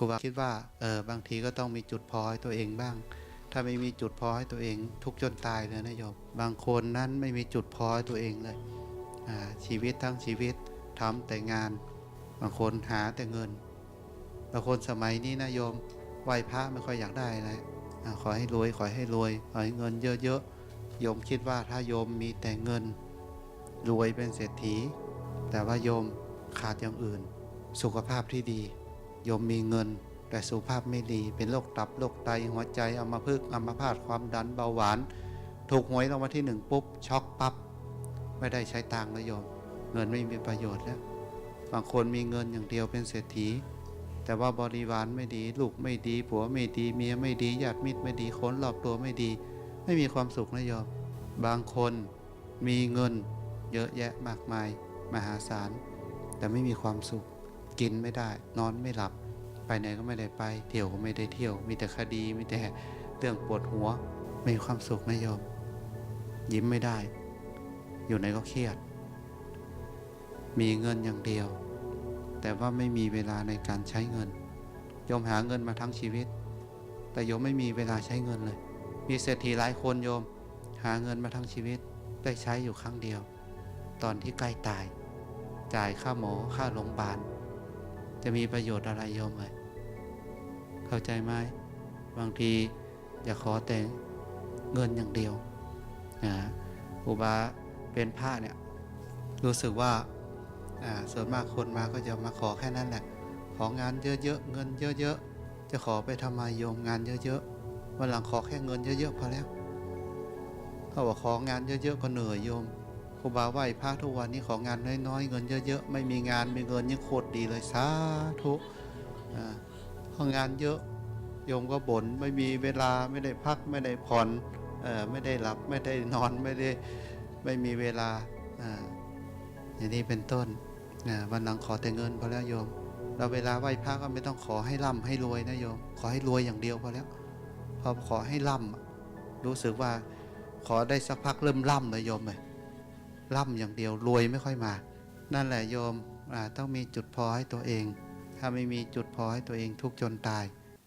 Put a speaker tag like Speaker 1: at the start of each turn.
Speaker 1: รูบาคิดว่าเออบางทีก็ต้องมีจุดพอให้ตัวเองบ้าง ถ้าไม่มีจุดพอให้ตัวเอง ทุกจนตายเลยนะโยมบางคนนั้นไม่มีจุดพอให้ตัวเองเลยชีวิตทั้งชีวิตทำแต่งาน บางคนหาแต่เงิน บางคนสมัยนี้นะโยมไหว้พระไม่ค่อยอยากได้อะไรขอให้รวยขอให้รวยขอให้เงินเยอะๆโยมคิดว่าถ้าโยมมีแต่เงินรวยเป็นเศรษฐี แต่ว่าโยมขาดอย่างอื่น สุขภาพที่ดี โยมมีเงิน แต่สุขภาพไม่ดีเป็นโรคตับโรคไตหัวใจอัมพฤกษ์อัมพาตความดันเบาหวาน ถูกหวยรางวัลที่หนึ่งปุ๊บช็อกปับ๊บไม่ได้ใช้ตังค์แล้วโยม เงินไม่มีประโยชน์แล้วบางคนมีเงินอย่างเดียวเป็นเศรษฐี แต่ว่าบริวารไม่ดี ลูกไม่ดี ผัวไม่ดี เมียไม่ดีญาติมิตรไม่ดีคนรอบตัวไม่ดี ไม่มีความสุขนะโยมบางคนมีเงินเยอะแยะมากมาย มหาศาล แต่ไม่มีความสุข กินไม่ได้ นอนไม่หลับ ไปไหนก็ไม่ได้ไป เที่ยวก็ไม่ได้เที่ยว มีแต่คดีมีแต่เรื่องปวดหัว ไม่มีความสุขนะโยม ยิ้มไม่ได้ อยู่ไหนก็เครียด มีเงินอย่างเดียว แต่ว่าไม่มีเวลาในการใช้เงินโยมหาเงินมาทั้งชีวิต แต่โยมไม่มีเวลาใช้เงินเลย มีเศรษฐีหลายคนโยม หาเงินมาทั้งชีวิตได้ใช้อยู่ครั้งเดียว ตอนที่ใกล้ตาย จ่ายค่าหมอค่าโรงพยาบาล จะมีประโยชน์อะไรโยมเลยเข้าใจไหมบางทีอย่าขอแต่เงินอย่างเดียวนะครูบาเป็นพระเนี่ยรู้สึกว่าอ่าส่วนมากคนมาก็จะมาขอแค่นั้นแหละ ของานเยอะๆเงินเยอะๆจะขอไปทำไมโยมงานเยอะๆวันหลังขอแค่เงินเยอะๆพอแล้วเขาบอกของานเยอะๆก็เหนื่อยโยม ครูบาไหว้พระทุกวันนี้ของานน้อยๆ เงินเยอะๆ ไม่มีงานมีเงินยังโคตรดีเลยสาธุอ่าของานเยอะโยมก็บน่นไม่มีเวลาไม่ได้พักไม่ได้ผ่อนเออไม่ได้หลับไม่ได้นอนไม่ได้ไม่มีเวลาอ่าอย่างนี้เป็นต้นวันหลังขอแต่เงินพอแล้วโยม เราเวลาไหว้พระก็ไม่ต้องขอให้ร่ำให้รวยนะโยม ขอให้รวยอย่างเดียวพอแล้วพอขอให้ร่ำอะรู้สึกว่าขอได้สักพักเริ่มร่ำเลยโยมเลย ร่ำอย่างเดียวรวยไม่ค่อยมา นั่นแหละโยมต้องมีจุดพอให้ตัวเอง ถ้าไม่มีจุดพอให้ตัวเองทุกจนตาย